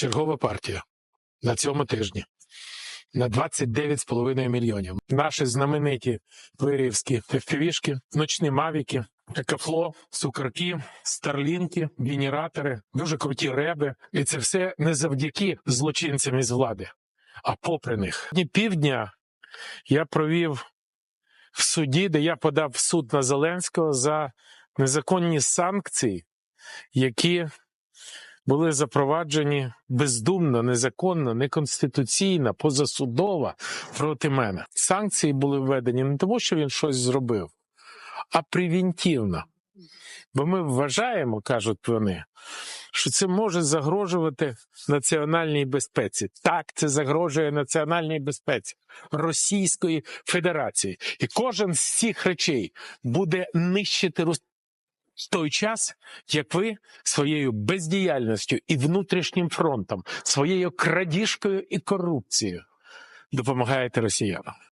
Чергова партія на цьому тижні на 29,5 мільйонів. Наші знамениті вирівські FPV-шки, ночні мавіки, екафло, сукарки, старлінки, генератори, дуже круті реби. І це все не завдяки злочинцям із влади, а попри них. Дні півдня я провів в суді, де я подав в суд на Зеленського за незаконні санкції, які були запроваджені бездумно, незаконно, неконституційно, позасудово проти мене. Санкції були введені не тому, що він щось зробив, а превентивно. Бо ми вважаємо, кажуть вони, що це може загрожувати національній безпеці. Так, це загрожує національній безпеці Російської Федерації. І кожен з цих речей буде нищити в той час, як ви своєю бездіяльністю і внутрішнім фронтом, своєю крадіжкою і корупцією допомагаєте росіянам.